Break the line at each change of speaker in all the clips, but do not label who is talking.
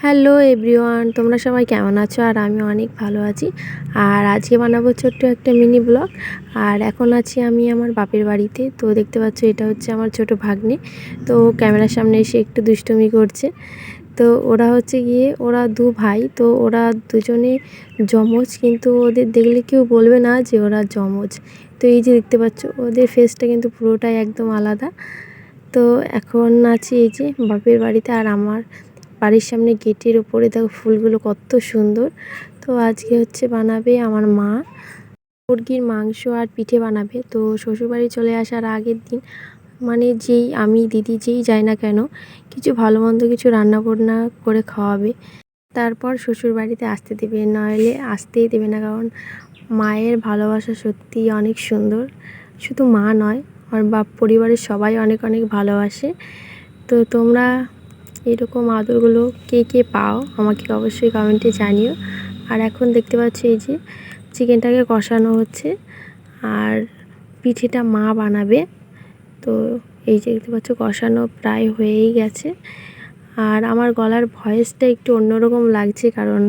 Hello everyone, তোমরা সবাই কেমন আছো? আর আমি অনেক ভালো আছি। আর আজকে বানাবো ছোট্ট একটা মিনি ব্লগ। আর এখন আছি আমি আমার বাপের বাড়িতে। তো দেখতে পাচ্ছ এটা হচ্ছে আমার ছোট ভাগ্নে। তো ক্যামেরার সামনে এসে একটু দুষ্টুমি করছে। তো ওরা হচ্ছে গিয়ে, ওরা দু ভাই। তো ওরা দুজনে জমজ কিন্তু ওদের দেখলে কেউ বলবে না যে ওরা জমজ তো এই যে দেখতে পাচ্ছ, ওদের ফেসটা কিন্তু পুরোটাই একদম আলাদা। তো এখন আছি এই যে বাপের বাড়িতে আর আমার বাড়ির সামনে গেটের ওপরে দেখো ফুলগুলো কত সুন্দর। তো আজকে হচ্ছে বানাবে আমার মা। মুরগির মাংস আর পিঠে বানাবে। তো শ্বশুরবাড়ি চলে আসার আগের দিন মানে যেই আমি, দিদি যেই যাই না কেন, কিছু ভালো মন্দ কিছু রান্না বান্না করে খাওয়াবে। তারপর শ্বশুর বাড়িতে আসতে দেবে, নইলে আসতেই দেবে না, কারণ মায়ের ভালোবাসা সত্যিই অনেক সুন্দর। শুধু মা নয়, আমার বাপ পরিবারের সবাই অনেক অনেক ভালোবাসে। তো তোমরা এরকম আদরগুলো কে কে পাও আমাকে অবশ্যই কমেন্টে জানিও। আর এখন দেখতে পাচ্ছি এই যে চিকেনটাকে কষানো হচ্ছে আর পিঠেটা মা বানাবে। তো এই যে দেখতে পাচ্ছ কষানো প্রায় হয়েই গেছে। আর আমার গলার ভয়েসটা একটু অন্যরকম লাগছে কারণ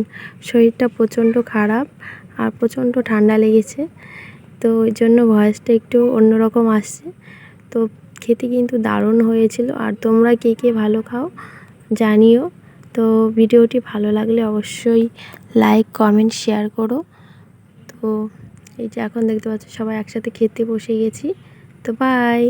শরীরটা প্রচণ্ড খারাপ আর প্রচণ্ড ঠান্ডা লেগেছে। তো ওই জন্য ভয়েসটা একটু অন্যরকম আসছে। তো খেতে কিন্তু দারুণ হয়েছিল। আর তোমরা কে কে ভালো খাও জানিও। তো ভিডিওটি ভালো লাগলে অবশ্যই লাইক কমেন্ট শেয়ার করো। তো এই যে এখন দেখতে পাচ্ছ সবাই একসাথে খেতে বসে গেছি। তো বাই